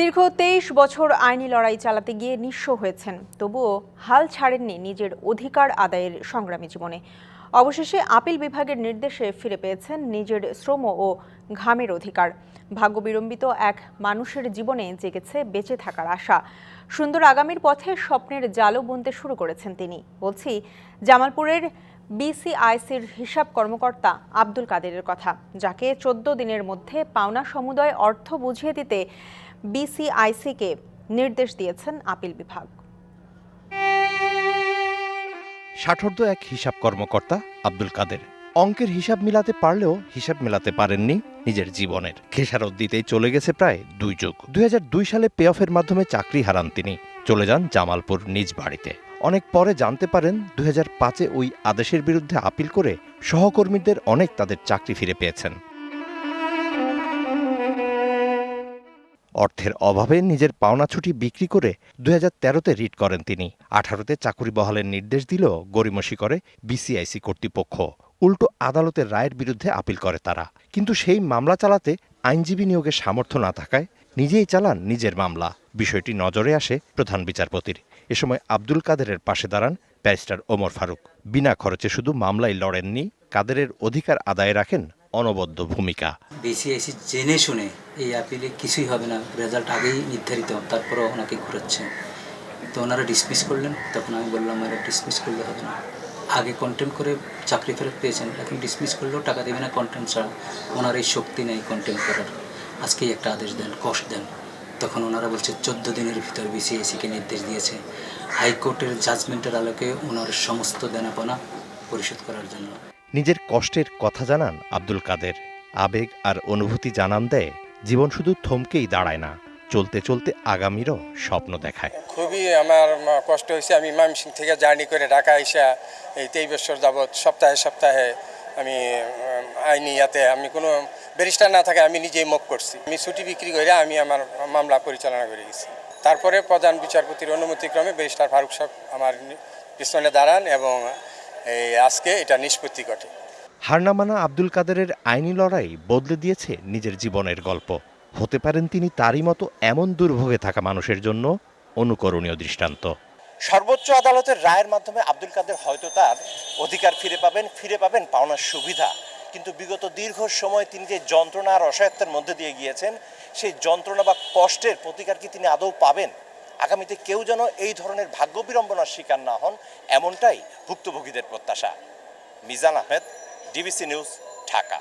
দীর্ঘ তেইশ বছর আইনি লড়াই চালাতে গিয়ে নিঃস্ব হয়েছেন। তবুও হাল ছাড়েননি নিজের অধিকার আদায়ের সংগ্রামী জীবনে। অবশেষে আপিল বিভাগের নির্দেশে ফিরে পেয়েছেন নিজের শ্রম ও ঘামের অধিকার। ভাগ্য বিড়ম্বিত এক মানুষের জীবনে জেগেছে বেঁচে থাকার আশা। সুন্দর আগামীর পথে স্বপ্নের জালও বুনতে শুরু করেছেন তিনি। বলছি, জামালপুরের বিসিআইসির হিসাব কর্মকর্তা আব্দুল কাদেরের কথা, যাকে চোদ্দ দিনের মধ্যে পাওনা সমুদয় অর্থ বুঝিয়ে দিতে বিসিআইসিকে নির্দেশ দিয়েছেন আপিল বিভাগ। ষাঠর্ধ এক হিসাব কর্মকর্তা আব্দুল কাদের। অঙ্কের হিসাব মিলাতে পারলেও হিসাব মেলাতে পারেননি নিজের জীবনের। খেসারত দিতেই চলে গেছে প্রায় দুই যুগ। দুই হাজার দুই সালে পে অফের মাধ্যমে চাকরি হারান তিনি। চলে যান জামালপুর নিজ বাড়িতে। অনেক পরে জানতে পারেন দুই পাঁচে ওই আদেশের বিরুদ্ধে আপিল করে সহকর্মীদের অনেক তাদের চাকরি ফিরে পেয়েছেন। অর্থের অভাবে নিজের পাওনা ছুটি বিক্রি করে হাজার তেরোতে রিট করেন তিনি। আঠারোতে চাকুরি বহালের নির্দেশ দিল গরিমসি করে বিসিআইসি কর্তৃপক্ষ। উল্টো আদালতের রায়ের বিরুদ্ধে আপিল করে তারা। কিন্তু সেই মামলা চালাতে আইনজীবী নিয়োগের সামর্থ্য না থাকায় নিজেই চালান নিজের মামলা। বিষয়টি নজরে আসে প্রধান বিচারপতির। এ সময় আব্দুল কাদেরের পাশে দাঁড়ান ব্যারিস্টার ওমর ফারুক। বিনা খরচে শুধু মামলায় লড়েননি, কাদেরের অধিকার আদায় রাখেন অনবদ্য ভূমিকা। বিসিআইসি জেনে শুনে এই আপিলে কিছুই হবে না। রেজাল্ট আগেই নির্ধারিত, তারপরও ওনাকে ঘুরাচ্ছে। তো ওনারা ডিসমিস করলেন, তখন আমি বললাম, এরা ডিসমিস করলে হবে না। আগে কন্টেম্প করে চাকরি ফেরত পেয়েছেন, এখন ডিসমিস করলেও টাকা দেবে না কন্টেম্প ছাড়া। ওনার এই শক্তি নেই কন্টেম্প করার। আজকেই একটা আদেশ দেন, কষ দেন। তখন ওনারা বলছে চোদ্দ দিনের ভিতর বিসিআইসিকে নির্দেশ দিয়েছে। হাইকোর্টের জাজমেন্টের আলোকে ওনার সমস্ত দেনাপানা পরিশোধ করার জন্য। নিজের কষ্টের কথা জানান আব্দুল কাদের। আবেগ আর অনুভূতি জানান দেয় জীবন শুধু থমকেই দাঁড়ায় না চলতে চলতে আগামীরও স্বপ্ন দেখায়। খুবই আমার কষ্ট হয়েছে আমি ময়মনসিং থেকে জার্নি করে ঢাকা এসে এই তেইশ বছর যাবৎ সপ্তাহে সপ্তাহে আমি আইনি ইয়াতে আমি কোনো ব্যারিস্টার না থাকে আমি নিজেই মুখ করছি। আমি ছুটি বিক্রি করে আমি আমার মামলা পরিচালনা করে গেছি। তারপরে প্রধান বিচারপতির অনুমতিক্রমে ব্যারিস্টার ফারুক সাহেব আমার পিছনে দাঁড়ান এবং এই আজকে এটা নিষ্পত্তি ঘটে। হারনামানা আব্দুল কাদেরের আইনি লড়াই বদলে দিয়েছে নিজের জীবনের গল্প। হতে পারেন তিনি তারই মতো এমন দুর্ভোগে থাকা মানুষের জন্য অনুকরণীয় দৃষ্টান্ত। সর্বোচ্চ আদালতের রায়ের মাধ্যমে আব্দুল কাদের হয়তো তার অধিকার ফিরে পাবেন ফিরে পাবেন পাওনার সুবিধা। কিন্তু বিগত দীর্ঘ সময় তিনি যে যন্ত্রণা আর অসহায়ত্বের মধ্যে দিয়ে গিয়েছেন, সেই যন্ত্রণা বা কষ্টের প্রতিকার কি তিনি আদৌ পাবেন? আগামীতে কেউ যেন এই ধরনের ভাগ্য বিড়ম্বনার শিকার না হন, এমনটাই ভুক্তভোগীদের প্রত্যাশা। Mizan Ahmed, DBC news, Dhaka.